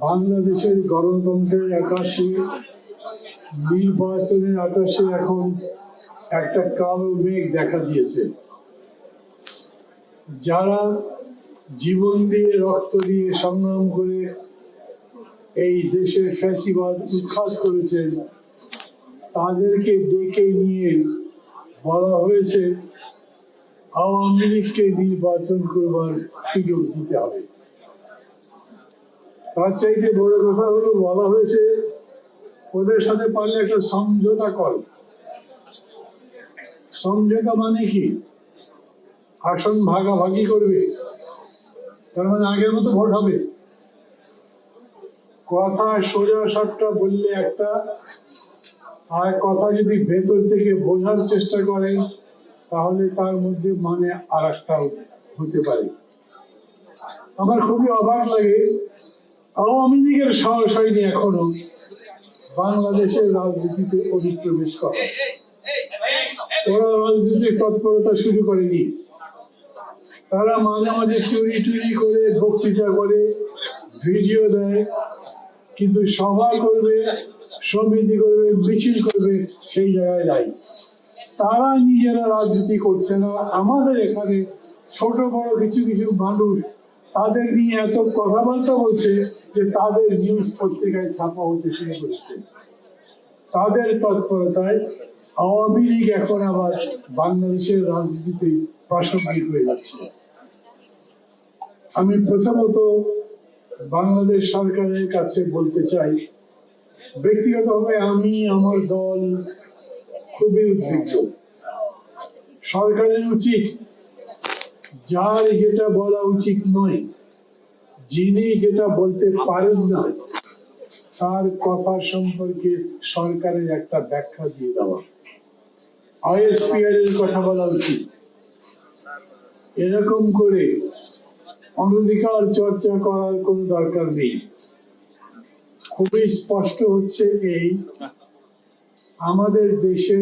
বাংলাদেশের গণতন্ত্রের আকাশে নির্বাচনের আকাশে এখন একটা কালো মেঘ দেখা দিয়েছে। যারা জীবন দিয়ে রক্ত দিয়ে সংগ্রাম করে এই দেশের ফ্যাসিবাদ উৎখাত করেছেন, তাদেরকে ডেকে নিয়ে বলা হয়েছে, আওয়ামী লীগকে নির্বাচন করবার সুযোগ দিতে হবে। তার চাইতে বড় কথা হলো, বলা হয়েছে, ওদের সাথে পারলে একটা সমঝোতা কর। সমঝোতা মানে কি? আসন ভাগাভাগি করবে। তার মানে আগের মতো ভোট হবে। কথা সোজা সাপটা বললে একটা, আর কথা যদি ভেতর থেকে বোঝার চেষ্টা করেন তাহলে তার মধ্যে মানে আর হতে পারে। আমার খুবই অবাক লাগে আওয়ামী লীগের সাহস হয়নি এখনও বাংলাদেশের রাজনীতিতে অনুপ্রবেশ করা। ওরা রাজনৈতিক তৎপরতা শুরু করেনি। তারা মাঝে মাঝে চুরি টুরি করে বক্তৃতা করে ভিডিও দেয়। কিন্তু সভা করবে সমিতি করবে মিছিল করবে সেই জায়গায় নাই। তারা নিজেরা রাজনীতি করছে না। আমাদের এখানে ছোট বড় কিছু কিছু মানুষ তাদের নিয়ে এত কথাবার্তা বলছে যে তাদের নিউজ পত্রিকায় ছাপা হতে শুরু করেছে। তাদের তৎপরতায় আওয়ামী লীগ এখন আবার বাংলাদেশের রাজনীতিতে প্রাসঙ্গিক হয়ে যাচ্ছে। আমি প্রথমত বাংলাদেশ সরকারের কাছে বলতে চাই, ব্যক্তিগতভাবে আমি আমার দল খুবই উদ্বিগ্ন। সরকারের উচিত যার যেটা বলা উচিত নয়, যিনি যেটা বলতে পারেন না, তার কথা সম্পর্কে সরকারের একটা ব্যাখ্যা দিয়ে দেওয়া। আইএসপিআর এর কথা বলা উচিত। এরকম করে অনধিকার চর্চা করার কোনো দরকার নেই। খুবই স্পষ্ট হচ্ছে এই, আমাদের দেশে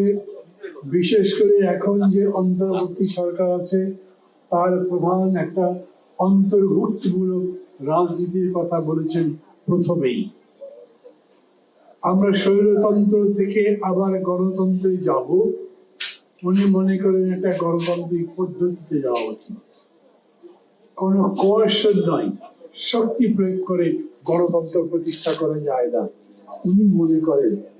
বিশেষ করে এখন যে অন্তর্বর্তী সরকার আছে তার প্রধান একটা অন্তর্ভুক্তমূলক রাজনীতির কথা বলেছেন প্রথমেই। আমরা স্বৈরতন্ত্র থেকে আবার গণতন্ত্রে যাব। উনি মনে করেন একটা গণতান্ত্রিক পদ্ধতিতে যাওয়া উচিত। কোন কোয়েশন নয়। শক্তি প্রয়োগ করে গণতন্ত্র প্রতিষ্ঠা করা যায় না। উনি মনে করেন